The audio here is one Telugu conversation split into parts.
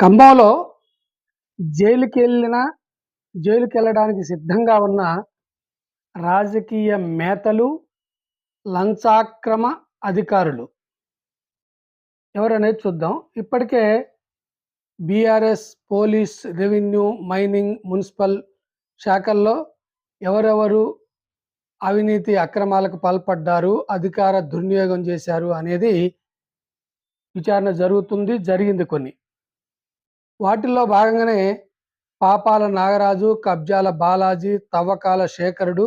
ఖమ్మంలో జైలుకెళ్ళిన జైలుకెళ్ళడానికి సిద్ధంగా ఉన్న రాజకీయ మేతలు, లంచాక్రమ అధికారులు ఎవరనేది చూద్దాం. ఇప్పటికే BRS, police, revenue, mining, municipal శాఖల్లో ఎవరెవరు అవినీతి అక్రమాలకు పాల్పడ్డారు, అధికార దుర్వినియోగం చేశారు అనేది విచారణ జరుగుతుంది. జరిగింది కొన్ని. వాటిల్లో భాగంగానే పాపాల నాగరాజు, కబ్జాల బాలాజీ, తవ్వకాల శేఖరుడు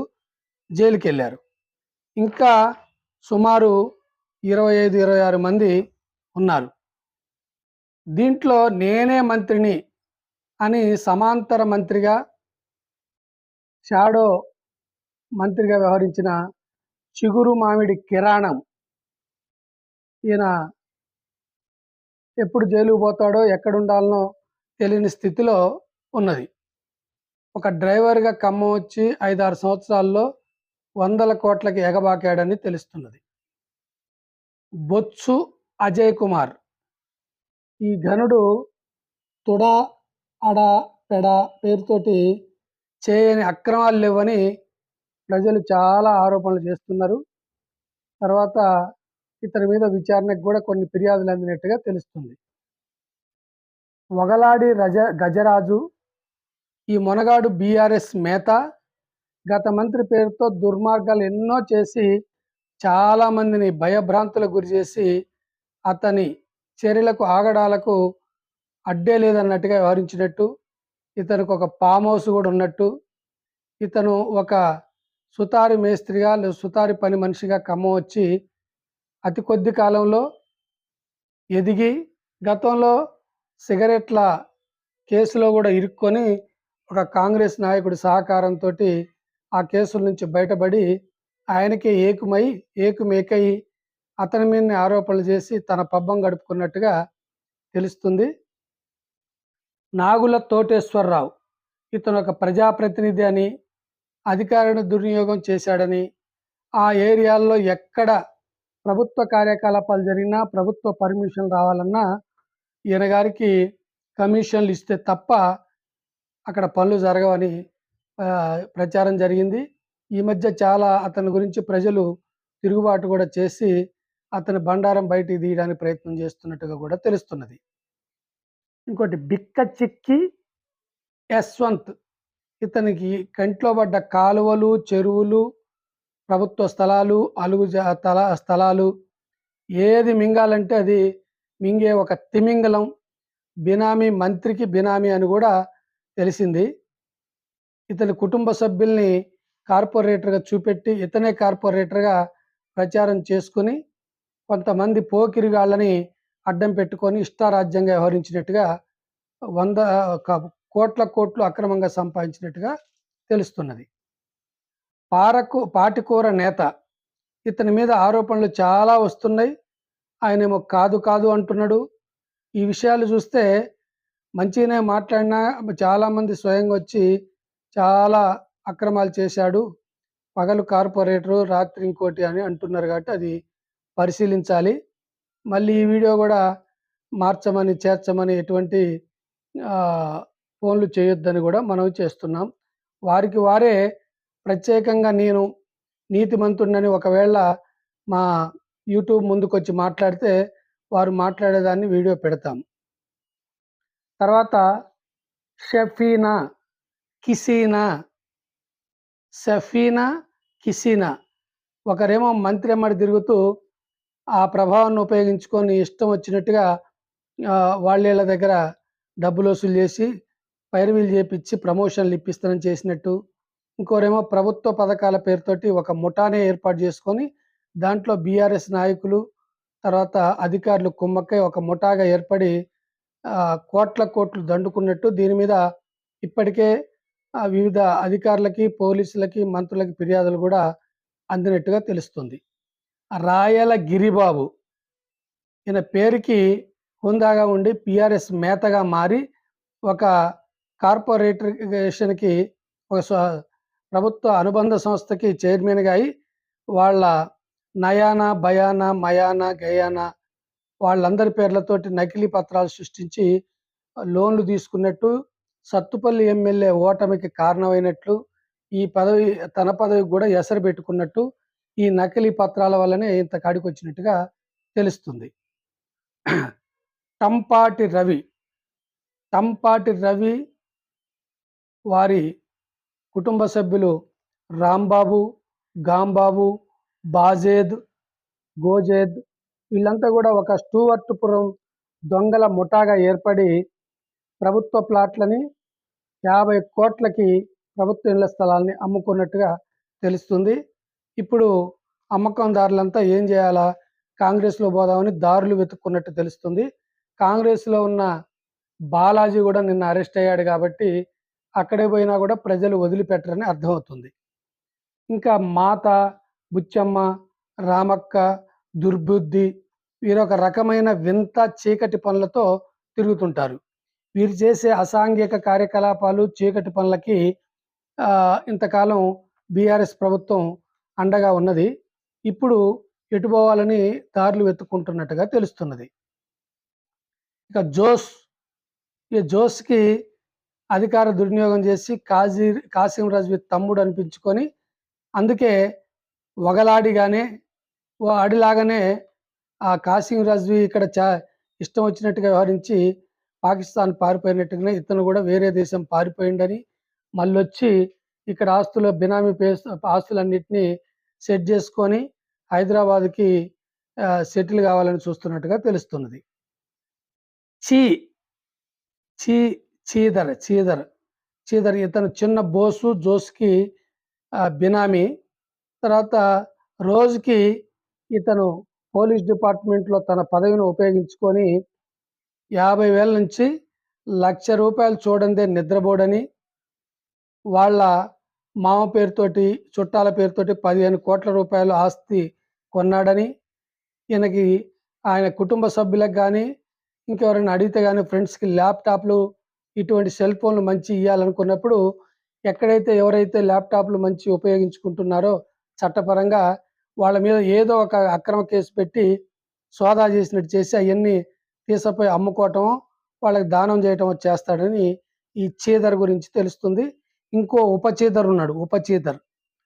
జైలుకెళ్ళారు ఇంకా సుమారు 25, 26 మంది ఉన్నారు. దీంట్లో నేనే మంత్రిని అని సమాంతర మంత్రిగా షాడో మంత్రిగా వ్యవహరించిన చిగురు మామిడి కిరాణం ఈయన ఎప్పుడు జైలుకు పోతాడో, ఎక్కడుండాలనో తెలియని స్థితిలో ఉన్నది. ఒక డ్రైవర్‌గా ఖమ్మం వచ్చి 5, 6 సంవత్సరాల్లో వందల కోట్లకి ఎగబాకాడని తెలుస్తున్నది. బొత్సు అజయ్ కుమార్ ఈ ఘనుడు తుడ అడా, పెడ పేరుతోటి చేయని అక్రమాలు లేవని ప్రజలు చాలా ఆరోపణలు చేస్తున్నారు. తర్వాత ఇతని మీద విచారణకు కూడా కొన్ని ఫిర్యాదులు అందినట్టుగా తెలుస్తుంది. వగలాడి రజ గజరాజు ఈ మొనగాడు బీఆర్ఎస్ మేత. గత మంత్రి పేరుతో దుర్మార్గాలు ఎన్నో చేసి చాలా మందిని భయభ్రాంతులకు గురిచేసి అతని చర్యలకు, ఆగడాలకు అడ్డే లేదన్నట్టుగా వ్యవహరించినట్టు, ఇతనికి ఒక ఫామ్ హౌస్ కూడా ఉన్నట్టు, ఇతను ఒక సుతారి మేస్త్రిగా లేదా సుతారి పని మనిషిగా కమ్మ వచ్చి అతి కొద్ది కాలంలో ఎదిగి గతంలో సిగరెట్ల కేసులో కూడా ఇరుక్కొని ఒక కాంగ్రెస్ నాయకుడి సహకారంతో ఆ కేసుల నుంచి బయటపడి ఆయనకే ఏకుమై ఏకుమేకై అతని మీద ఆరోపణలు చేసి తన పబ్బం గడుపుకున్నట్టుగా తెలుస్తుంది. నాగుల తోటేశ్వరరావు ఇతను ఒక ప్రజాప్రతినిధి అని, అధికారాన్ని దుర్వినియోగం చేశాడని, ఆ ఏరియాల్లో ఎక్కడ ప్రభుత్వ కార్యకలాపాలు జరిగినా, ప్రభుత్వ పర్మిషన్ రావాలన్నా ఈయన గారికి కమిషన్లు ఇస్తే తప్ప అక్కడ పనులు జరగవని ప్రచారం జరిగింది. ఈ మధ్య చాలా అతని గురించి ప్రజలు తిరుగుబాటు కూడా చేసి అతని బండారం బయటికి తీయడానికి ప్రయత్నం చేస్తున్నట్టుగా కూడా తెలుస్తున్నది. ఇంకోటి బిక్క చిక్కి యశ్వంత్ ఇతనికి కంట్లో పడ్డ కాలువలు, చెరువులు, ప్రభుత్వ స్థలాలు, అలుగు జ తల స్థలాలు ఏది మింగాలంటే అది మింగే ఒక తిమింగలం. బినామీ మంత్రికి బినామీ అని కూడా తెలిసింది. ఇతని కుటుంబ సభ్యుల్ని కార్పొరేటర్‌గా చూపెట్టి ఇతనే కార్పొరేటర్‌గా ప్రచారం చేసుకొని కొంతమంది పోకిరిగాళ్ళని అడ్డం పెట్టుకొని ఇష్టారాజ్యంగా వ్యవహరించినట్టుగా వంద కోట్ల కోట్లు అక్రమంగా సంపాదించినట్టుగా తెలుస్తున్నది. పారకు పాటికూర నేత ఇతని మీద ఆరోపణలు చాలా వస్తున్నాయి. ఆయనేమో కాదు కాదు అంటున్నాడు. ఈ విషయాలు చూస్తే మంచిగానే మాట్లాడినా చాలామంది స్వయంగా వచ్చి చాలా అక్రమాలు చేశాడు. పగలు కార్పొరేటరు, రాత్రి ఇంకోటి అని అంటున్నారు కాబట్టి అది పరిశీలించాలి. మళ్ళీ ఈ వీడియో కూడా మార్చమని, చేర్చమని ఎటువంటి ఫోన్లు చేయొద్దని కూడా మనం చేస్తున్నాం. వారికి వారే ప్రత్యేకంగా నేను నీతిమంతుడినని ఒకవేళ మా యూట్యూబ్ ముందుకొచ్చి మాట్లాడితే వారు మాట్లాడేదాన్ని వీడియో పెడతాం. తర్వాత షఫీనా, కిసీనా, సఫీనా, కిసీనా ఒకరేమో మంత్రి అమ్మడి తిరుగుతూ ఆ ప్రభావాన్ని ఉపయోగించుకొని ఇష్టం వచ్చినట్టుగా వాళ్ళ దగ్గర డబ్బులు వసూలు చేసి పైరువీలు చేపిచ్చి ప్రమోషన్‌లు ఇప్పిస్తానని చేసినట్టు. ఇంకోరేమో ప్రభుత్వ పథకాల పేరుతోటి ఒక ముఠానే ఏర్పాటు చేసుకొని దాంట్లో బీఆర్ఎస్ నాయకులు, తర్వాత అధికారులు కుమ్మక్కై ఒక ముఠాగా ఏర్పడి కోట్ల కోట్లు దండుకున్నట్టు దీని మీద ఇప్పటికే వివిధ అధికారులకి, పోలీసులకి, మంత్రులకి ఫిర్యాదులు కూడా అందినట్టుగా తెలుస్తుంది. రాయల గిరిబాబు ఈయన పేరుకి హుందాగా ఉండి పిఆర్ఎస్ మేతగా మారి ఒక కార్పొరేటర్‌గేషన్‌కి ఒక ప్రభుత్వ అనుబంధ సంస్థకి చైర్మన్‌గా అయి వాళ్ళ నయానా, భయానా, మయానా, గయానా వాళ్ళందరి పేర్లతోటి నకిలీ పత్రాలు సృష్టించి లోన్లు తీసుకున్నట్టు సత్తుపల్లి ఎమ్మెల్యే ఓటమికి కారణమైనట్లు ఈ పదవి తన పదవికి కూడా ఎసరు పెట్టుకున్నట్టు ఈ నకిలీ పత్రాల వల్లనే ఇంత కాడికి వచ్చినట్టుగా తెలుస్తుంది. టంపాటి రవి టంపాటి రవి వారి కుటుంబ సభ్యులు రాంబాబు గాంబాబు బాజేద్ గోజేద్ వీళ్ళంతా కూడా ఒక స్టూవర్ట్పురం దొంగల ముఠాగా ఏర్పడి ప్రభుత్వ ప్లాట్లని యాభై కోట్లకి ప్రభుత్వ ఇళ్ళ స్థలాల్ని అమ్ముకున్నట్టుగా తెలుస్తుంది. ఇప్పుడు అమ్మకందారులంతా ఏం చేయాలా? కాంగ్రెస్లో పోదామని దారులు వెతుక్కున్నట్టు తెలుస్తుంది. కాంగ్రెస్లో ఉన్న బాలాజీ కూడా నిన్న అరెస్ట్ అయ్యాడు కాబట్టి అక్కడే పోయినా కూడా ప్రజలు వదిలిపెట్టరని అర్థమవుతుంది. ఇంకా మాత బుచ్చమ్మ రామక్క దుర్బుద్ధి వీరొక రకమైన వింత చీకటి పనులతో తిరుగుతుంటారు. వీరు చేసే అసాంఘిక కార్యకలాపాలు చీకటి పనులకి ఇంతకాలం బీఆర్ఎస్ ప్రభుత్వం అండగా ఉన్నది. ఇప్పుడు ఎటుపోవాలని దారులు వెతుక్కుంటున్నట్టుగా తెలుస్తున్నది. ఇక జోస్ ఈ జోస్కి అధికార దుర్వినియోగం చేసి కాజీ కాసిం రజ్వీ తమ్ముడు అనిపించుకొని అందుకే వగలాడిగానే ఓ ఆడిలాగానే ఆ కాసిం రజ్వీ ఇక్కడ చా ఇష్టం వచ్చినట్టుగా వ్యవహరించి పాకిస్తాన్ పారిపోయినట్టుగానే ఇతను కూడా వేరే దేశం పారిపోయిండని మళ్ళీ వచ్చి ఇక్కడ ఆస్తుల బినామీ పేస్ ఆస్తులన్నింటినీ సెట్ చేసుకొని హైదరాబాద్కి సెటిల్ కావాలని చూస్తున్నట్టుగా తెలుస్తున్నది. చీ చీ చీదర్ చీదర్ చీదర్ ఇతను చిన్న బోసు జోస్కి బినామీ తర్వాత రోజుకి ఇతను పోలీస్ డిపార్ట్మెంట్లో తన పదవిని ఉపయోగించుకొని యాభై వేల నుంచి లక్ష రూపాయలు చూడందే నిద్రపోడని వాళ్ళ మామ పేరుతోటి చుట్టాల పేరుతోటి పదిహేను కోట్ల రూపాయలు ఆస్తి కొన్నాడని ఈయనకి ఆయన కుటుంబ సభ్యులకు కానీ ఇంకెవరైనా అడిగితే కానీ ఫ్రెండ్స్కి ల్యాప్టాప్లు ఇటువంటి సెల్ ఫోన్లు మంచి ఇవ్వాలనుకున్నప్పుడు ఎక్కడైతే ఎవరైతే ల్యాప్టాప్లు మంచి ఉపయోగించుకుంటున్నారో చట్టపరంగా వాళ్ళ మీద ఏదో ఒక అక్రమ కేసు పెట్టి సోదా చేసినట్టు చేసి అవన్నీ తీసుకుపోయి అమ్ముకోవటం వాళ్ళకి దానం చేయటం చేస్తాడని ఈ చీదర్ గురించి తెలుస్తుంది. ఇంకో ఉపచీదర్ ఉన్నాడు ఉపచీదర్.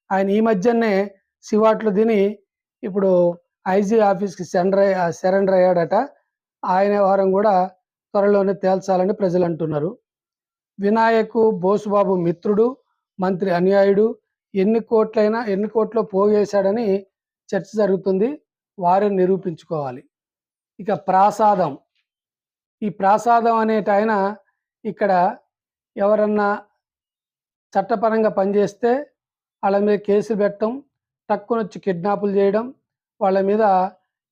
ఆయన ఈ మధ్యనే శివాట్లు తిని ఇప్పుడు ఐజీ ఆఫీస్కి సెండర్ సరెండర్ అయ్యాడట. ఆయన వారం కూడా త్వరలోనే తేల్చాలని ప్రజలు అంటున్నారు వినాయకు బోసుబాబు మిత్రుడు మంత్రి అన్యాయుడు ఎన్ని కోట్లైనా ఎన్ని కోట్లో పోగేశాడని చర్చ జరుగుతుంది. వారిని నిరూపించుకోవాలి. ఇక ప్రాసాదం. ఈ ప్రాసాదం అనేట ఆయన ఇక్కడ ఎవరన్నా చట్టపరంగా పనిచేస్తే వాళ్ళ మీద కేసులు పెట్టడం టక్కున వచ్చి కిడ్నాపులు చేయడం వాళ్ళ మీద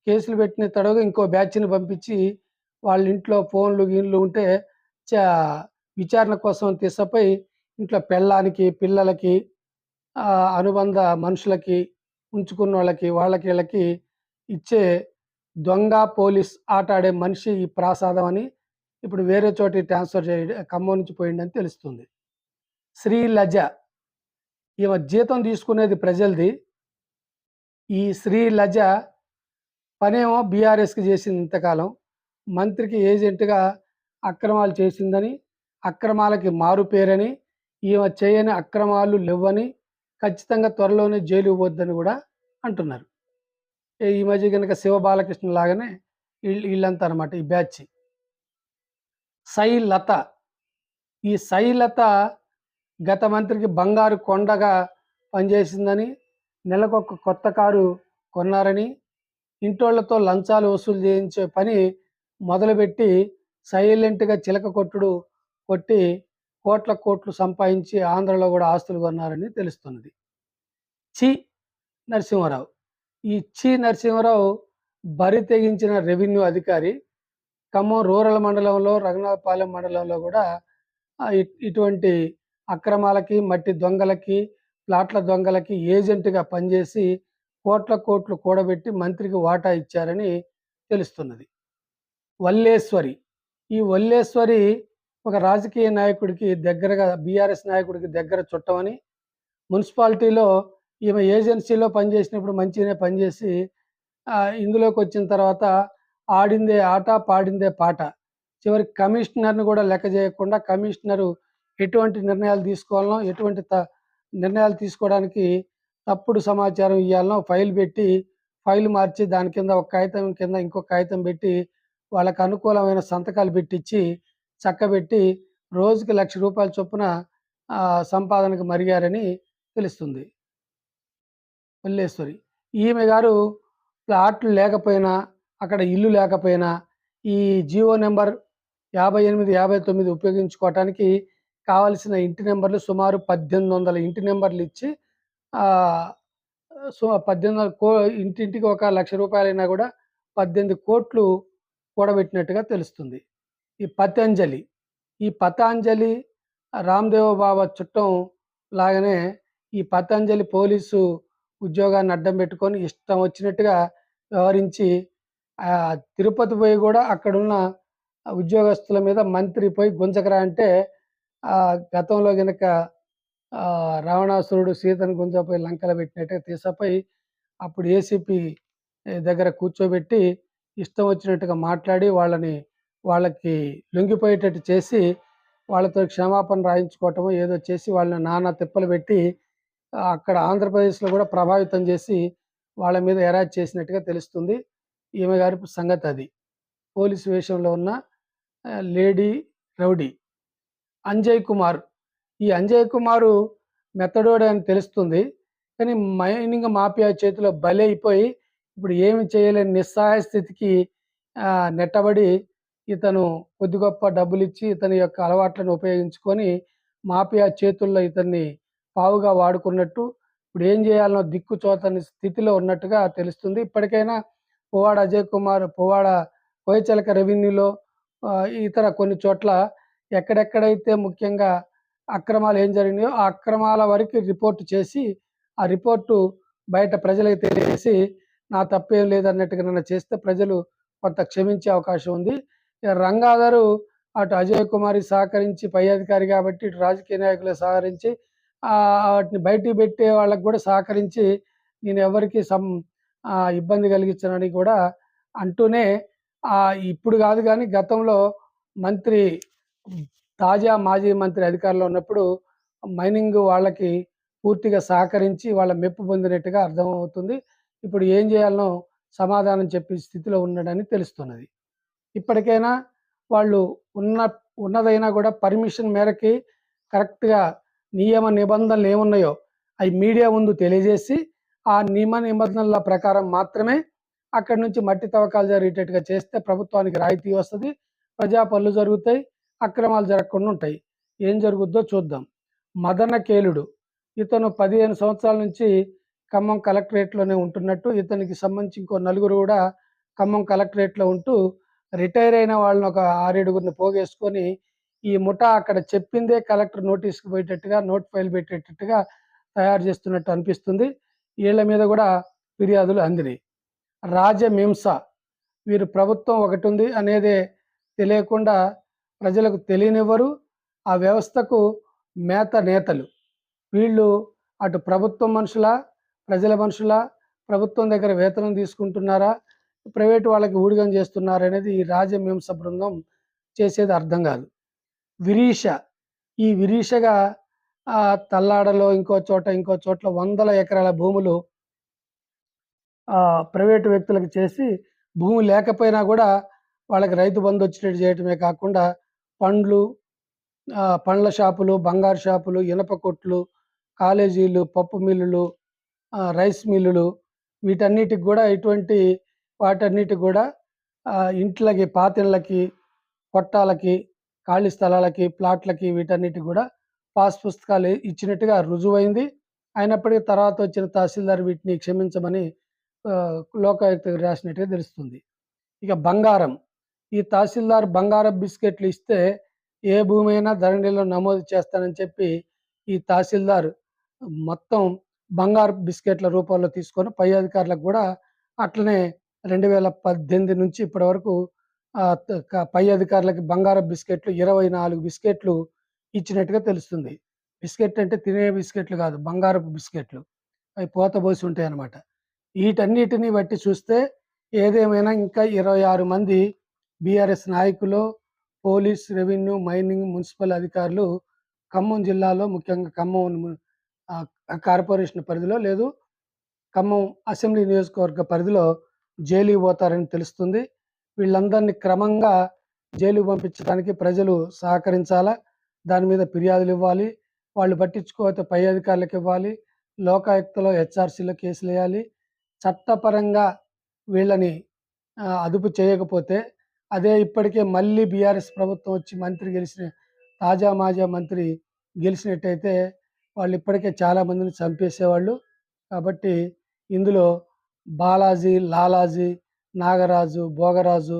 కేసులు పెట్టిన తడవ ఇంకో బ్యాచ్ని పంపించి వాళ్ళ ఇంట్లో ఫోన్లు గీన్లు ఉంటే విచారణ కోసం తీసుకుపోయి ఇంట్లో పెళ్ళానికి పిల్లలకి అనుబంధ మనుషులకి ఉంచుకున్న వాళ్ళకి వాళ్ళకి వీళ్ళకి ఇచ్చే దొంగ పోలీస్ ఆట ఆడే మనిషి ఈ ప్రాసాదం అని ఇప్పుడు వేరే చోటి ట్రాన్స్ఫర్ చేయ ఖమ్మం నుంచి పోయిందని తెలుస్తుంది. శ్రీ లజ. ఈమె జీతం తీసుకునేది ప్రజలది. ఈ శ్రీ లజ పనేమో బీఆర్ఎస్కి చేసింది ఇంతకాలం మంత్రికి ఏజెంట్గా అక్రమాలు చేసిందని అక్రమాలకి మారు పేరని ఈమె చేయని అక్రమాలు లేవని ఖచ్చితంగా త్వరలోనే జైలు పోద్దని కూడా అంటున్నారు. ఏ ఈ మధ్య కనుక శివ బాలకృష్ణ లాగానే వీళ్ళు వీళ్ళంతా అనమాట ఈ బ్యాచ్. సై లత ఈ సై లత గత మంత్రికి బంగారు కొండగా పనిచేసిందని నెలకొక కొత్త కారు కొన్నారని ఇంటోళ్ళతో లంచాలు వసూలు చేయించే పని మొదలుపెట్టి సైలెంట్గా చిలక కొట్టుడు కొట్టి కోట్ల కోట్లు సంపాదించి ఆంధ్రలో కూడా ఆస్తులు కొన్నారని తెలుస్తున్నది. చి నరసింహారావు. ఈ చి నరసింహారావు బరి తెగించిన రెవెన్యూ అధికారి ఖమ్మం రూరల్ మండలంలో రఘునాథపాలెం మండలంలో కూడా ఇటువంటి అక్రమాలకి మట్టి దొంగలకి ప్లాట్ల దొంగలకి ఏజెంట్గా పనిచేసి కోట్ల కోట్లు కూడబెట్టి మంత్రికి వాటా ఇచ్చారని తెలుస్తున్నది. వల్లేశ్వరి. ఈ వల్లేశ్వరి ఒక రాజకీయ నాయకుడికి దగ్గరగా బీఆర్ఎస్ నాయకుడికి దగ్గర చుట్టమని మున్సిపాలిటీలో ఈమె ఏజెన్సీలో పనిచేసినప్పుడు మంచిగానే పనిచేసి ఇందులోకి వచ్చిన తర్వాత ఆడిందే ఆట పాడిందే పాట. చివరికి కమిషనర్‌ని కూడా లెక్క చేయకుండా కమిషనరు ఎటువంటి నిర్ణయాలు తీసుకోవాలనో, ఎటువంటి త నిర్ణయాలు తీసుకోవడానికి తప్పుడు సమాచారం ఇవ్వాలనో ఫైల్ పెట్టి, ఫైల్ మార్చి దాని కింద ఒక కాగితం కింద ఇంకొక కాగితం పెట్టి, వాళ్ళకు అనుకూలమైన సంతకాలు పెట్టిచ్చి, చక్కబెట్టి రోజుకి లక్ష రూపాయల చొప్పున సంపాదనకు మరిగారని తెలుస్తుంది. మల్లేశ్వరి. ఈమె గారు ప్లాట్లు లేకపోయినా, అక్కడ ఇల్లు లేకపోయినా, ఈ జిఓ నెంబర్ యాభై ఎనిమిది యాభై తొమ్మిది ఉపయోగించుకోవటానికి కావాల్సిన ఇంటి నెంబర్లు సుమారు 1800 ఇంటి నెంబర్లు ఇచ్చి ఆహ్, సో 1800 కో ఇంటింటికి ఒక లక్ష రూపాయలైనా కూడా పద్దెనిమిది కోట్లు కూడబెట్టినట్టుగా తెలుస్తుంది. ఈ పతంజలి. ఈ పతాంజలి రామ్‌దేవ్ బాబా చుట్టం లాగానే ఈ పతంజలి పోలీసు ఉద్యోగాన్ని అడ్డం పెట్టుకొని ఇష్టం వచ్చినట్టుగా వ్యవహరించి తిరుపతి పోయి కూడా అక్కడున్న ఉద్యోగస్తుల మీద మంత్రి పోయి గుంజకరా అంటే గతంలో గనక రావణాసురుడు సీతను గుంజపోయి లంకలు పెట్టినట్టుగా తీసుకుపోయి అప్పుడు ఏసీపీ దగ్గర కూర్చోబెట్టి ఇష్టం వచ్చినట్టుగా మాట్లాడి వాళ్ళని వాళ్ళకి లొంగిపోయేటట్టు చేసి వాళ్ళతో క్షమాపణ రాయించుకోవటమో ఏదో చేసి వాళ్ళని నానా తిప్పలు పెట్టి అక్కడ ఆంధ్రప్రదేశ్‌లో కూడా ప్రభావితం చేసి వాళ్ళ మీద ఎరాజ్ చేసినట్టుగా తెలుస్తుంది. ఈమె గారి సంగతి అది. పోలీసు వేషంలో ఉన్న లేడీ రౌడీ. అంజయ్ కుమార్. ఈ అంజయ్ కుమారు మెత్తడోడే అని తెలుస్తుంది. కానీ మైనింగ్ మాఫియా చేతిలో బలైపోయి ఇప్పుడు ఏమి చేయలేని నిస్సహాయ స్థితికి నెట్టబడి ఇతను కొద్ది గొప్ప డబ్బులిచ్చి ఇతని యొక్క అలవాట్లను ఉపయోగించుకొని మాఫియా చేతుల్లో ఇతన్ని పావుగా వాడుకున్నట్టు ఇప్పుడు ఏం చేయాలనో దిక్కుచోతని స్థితిలో ఉన్నట్టుగా తెలుస్తుంది. ఇప్పటికైనా పువ్వాడ అజయ్ కుమార్ పువ్వాడ కోయచలక రెవెన్యూలో ఇతర కొన్ని చోట్ల ఎక్కడెక్కడైతే ముఖ్యంగా అక్రమాలు ఏం జరిగినాయో ఆ అక్రమాల వరకు రిపోర్ట్ చేసి, ఆ రిపోర్టు బయట ప్రజలకు తెలియజేసి నా తప్పేం లేదన్నట్టుగా నన్ను చేస్తే ప్రజలు కొంత క్షమించే అవకాశం ఉంది. రంగాధరు అటు అజయ్ కుమారి సహకరించి పై అధికారి కాబట్టి ఇటు రాజకీయ నాయకులు సహకరించి వాటిని బయటికి పెట్టే వాళ్ళకు కూడా సహకరించి నేను ఎవరికి సం ఇబ్బంది కలిగించనని కూడా అంటూనే ఇప్పుడు కాదు కానీ గతంలో మంత్రి తాజా మాజీ మంత్రి అధికారంలో ఉన్నప్పుడు మైనింగ్ వాళ్ళకి పూర్తిగా సహకరించి వాళ్ళ మెప్పు పొందినట్టుగా అర్థమవుతుంది. ఇప్పుడు ఏం చేయాలనో సమాధానం చెప్పే స్థితిలో ఉన్నాడని తెలుస్తున్నది. ఇప్పటికైనా వాళ్ళు ఉన్న ఉన్నదైనా కూడా పర్మిషన్ మేరకి కరెక్ట్‌గా నియమ నిబంధనలు ఏమున్నాయో అవి మీడియా ముందు తెలియజేసి, ఆ నియమ నిబంధనల ప్రకారం మాత్రమే అక్కడి నుంచి మట్టి తవ్వకాలు జరిగేటట్టుగా చేస్తే ప్రభుత్వానికి రాయితీ వస్తుంది ప్రజా పనులు జరుగుతాయి. అక్రమాలు జరగకుండా ఉంటాయి. ఏం జరుగుద్దో చూద్దాం. మదనకేలుడు. ఇతను 15 సంవత్సరాల నుంచి ఖమ్మం కలెక్టరేట్‌లోనే ఉంటున్నట్టు ఇతనికి సంబంధించి ఇంకో నలుగురు కూడా ఖమ్మం కలెక్టరేట్‌లో ఉంటూ రిటైర్ అయిన వాళ్ళని ఒక 6, 7గురిని పోగేసుకొని ఈ ముఠా అక్కడ చెప్పిందే కలెక్టర్ నోటీస్‌కి పోయేటట్టుగా నోట్ ఫైల్ పెట్టేటట్టుగా తయారు చేస్తున్నట్టు అనిపిస్తుంది. వీళ్ళ మీద కూడా ఫిర్యాదులు అందినాయి. రాజమీంస వీరు ప్రభుత్వం ఒకటి ఉంది అనేదే తెలియకుండా ప్రజలకు తెలియనివ్వరు. ఆ వ్యవస్థకు మేత నేతలు. వీళ్ళు అటు ప్రభుత్వం మనుషులా? ప్రజల మనుషులా? ప్రభుత్వం దగ్గర వేతనం తీసుకుంటున్నారా? ప్రైవేట్ వాళ్ళకి ఊడిగం చేస్తున్నారనేది ఈ రాజమీంస బృందం చేసేది అర్థం కాదు. విరీష. ఈ విరీషగా తల్లాడలో ఇంకో చోట, ఇంకో చోట్ల వందల ఎకరాల భూములు ప్రైవేటు వ్యక్తులకు చేసి భూమి లేకపోయినా కూడా వాళ్ళకి రైతు బంధు వచ్చినట్టు చేయటమే కాకుండా పండ్లు పండ్ల షాపులు, బంగారు షాపులు, ఇనప కొట్లు, కాలేజీలు, పప్పు మిల్లులు, రైస్ మిల్లులు వీటన్నిటికి కూడా ఇటువంటి వాటన్నిటి కూడా ఇంట్లకి, పాతిళ్ళకి, కొట్టాలకి, ఖాళీ స్థలాలకి, ప్లాట్‌లకి వీటన్నిటికి కూడా పాస్ పుస్తకాలు ఇచ్చినట్టుగా రుజువైంది. అయినప్పటికీ తర్వాత వచ్చిన తహసీల్దార్ వీటిని క్షమించమని లోకాయుక్త రాసినట్టుగా తెలుస్తుంది. ఇక బంగారం. ఈ తహసీల్దార్ బంగారం బిస్కెట్లు ఇస్తే ఏ భూమి అయినా ధరణిలో నమోదు చేస్తానని చెప్పి ఈ తహసీల్దార్ మొత్తం బంగారు బిస్కెట్ల రూపంలో తీసుకొని పై అధికారులకు కూడా అట్లనే 2018 నుంచి ఇప్పటి వరకు పై అధికారులకి బంగారు బిస్కెట్లు 24 బిస్కెట్లు ఇచ్చినట్టుగా తెలుస్తుంది. బిస్కెట్ అంటే తినే బిస్కెట్లు కాదు. బంగారపు బిస్కెట్లు. అవి పోతబోసి ఉంటాయి అన్నమాట వీటన్నిటిని బట్టి చూస్తే ఏదేమైనా ఇంకా 26 మంది బీఆర్ఎస్ నాయకులు పోలీస్, రెవెన్యూ, మైనింగ్, మున్సిపల్ అధికారులు ఖమ్మం జిల్లాలో ముఖ్యంగా ఖమ్మం కార్పొరేషన్ పరిధిలో లేదు ఖమ్మం అసెంబ్లీ నియోజకవర్గ పరిధిలో జైలుకి పోతారని తెలుస్తుంది. వీళ్ళందరినీ క్రమంగా జైలుకి పంపించడానికి ప్రజలు సహకరించాలా. దాని మీద ఫిర్యాదులు ఇవ్వాలి వాళ్ళు పట్టించుకోకపోతే పై అధికారులకు ఇవ్వాలి లోకాయుక్తలో, హెచ్ఆర్‌సీలో కేసులు వేయాలి చట్టపరంగా వీళ్ళని అదుపు చేయకపోతే అదే ఇప్పటికే మళ్ళీ బీఆర్ఎస్ ప్రభుత్వం వచ్చి మంత్రి గెలిచిన తాజా మాజా మంత్రి గెలిచినట్టయితే వాళ్ళు ఇప్పటికే చాలా మందిని చంపేసేవాళ్ళు. కాబట్టి ఇందులో బాలాజీ, లాలాజీ, నాగరాజు, భోగరాజు,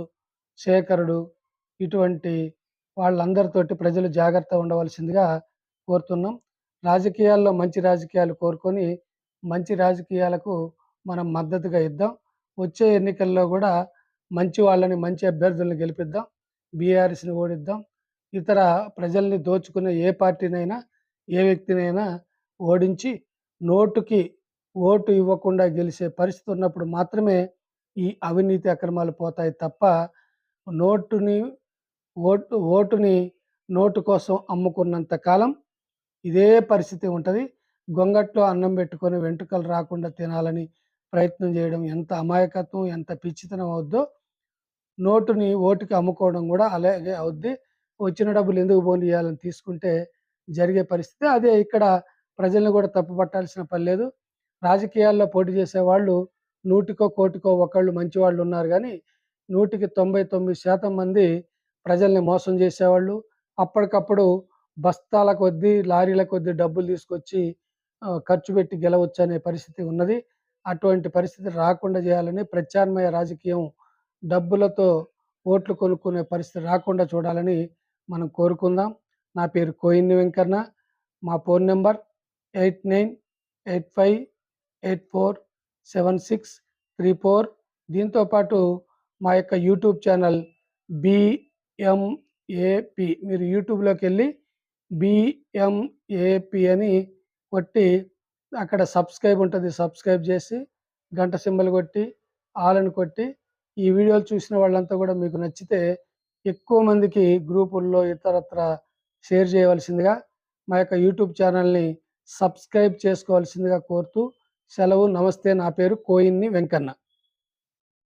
శేఖరుడు ఇటువంటి వాళ్ళందరితోటి ప్రజలు జాగ్రత్తగా ఉండవలసిందిగా కోరుతున్నాం. రాజకీయాల్లో మంచి రాజకీయాలు కోరుకొని మంచి రాజకీయాలకు మనం మద్దతుగా ఇద్దాం. వచ్చే ఎన్నికల్లో కూడా మంచి వాళ్ళని, మంచి అభ్యర్థులను గెలిపిద్దాం. బీఆర్ఎస్‌ని ఓడిద్దాం. ఇతర ప్రజల్ని దోచుకునే ఏ పార్టీనైనా, ఏ వ్యక్తినైనా ఓడించి నోటుకి ఓటు ఇవ్వకుండా గెలిచే పరిస్థితి ఉన్నప్పుడు మాత్రమే ఈ అవినీతి అక్రమాలు పోతాయి తప్ప నోటుని ఓటు ఓటుని నోటు కోసం అమ్ముకున్నంత కాలం ఇదే పరిస్థితి ఉంటుంది గొంగట్లో అన్నం పెట్టుకొని వెంట్రుకలు రాకుండా తినాలని ప్రయత్నం చేయడం ఎంత అమాయకత్వం, ఎంత పిచ్చితనం అవుద్దో నోటుని ఓటుకి అమ్ముకోవడం కూడా అలాగే అవుద్ది. వచ్చిన డబ్బులు ఎందుకు పోనీయాలని తీసుకుంటే జరిగే పరిస్థితి. అదే ఇక్కడ ప్రజల్ని కూడా తప్పు పట్టాల్సిన పని లేదు. రాజకీయాల్లో పోటీ చేసేవాళ్ళు నూటికో, కోటికో ఒకళ్ళు మంచివాళ్ళు ఉన్నారు కానీ నూటికి 99% మంది ప్రజల్ని మోసం చేసేవాళ్ళు. అప్పటికప్పుడు బస్తాల కొద్దీ, లారీల కొద్దీ డబ్బులు తీసుకొచ్చి ఖర్చు పెట్టి గెలవచ్చు అనే పరిస్థితి ఉన్నది. అటువంటి పరిస్థితి రాకుండా చేయాలని ప్రత్యామ్నాయ రాజకీయం డబ్బులతో ఓట్లు కొనుక్కునే పరిస్థితి రాకుండా చూడాలని మనం కోరుకుందాం. నా పేరు కోయిన్ని వెంకన్న. మా phone number eight nine eight five 8985847634 దీంతో పాటు మా యొక్క యూట్యూబ్ ఛానల్ బిఎంఏపి మీరు యూట్యూబ్లోకి వెళ్ళి బిఎంఏపి అని కొట్టి అక్కడ సబ్స్క్రైబ్ ఉంటుంది. సబ్స్క్రైబ్ చేసి గంట సింబల్ కొట్టి ఆల్ కొట్టి ఈ వీడియోలు చూసిన వాళ్ళంతా కూడా మీకు నచ్చితే ఎక్కువ మందికి గ్రూపుల్లో ఇతరత్ర షేర్ చేయవలసిందిగా మా యొక్క యూట్యూబ్ ఛానల్‌ని సబ్స్క్రైబ్ చేసుకోవాల్సిందిగా కోరుతూ సెలవు. నమస్తే. నా పేరు కోయిన్ని వెంకన్న.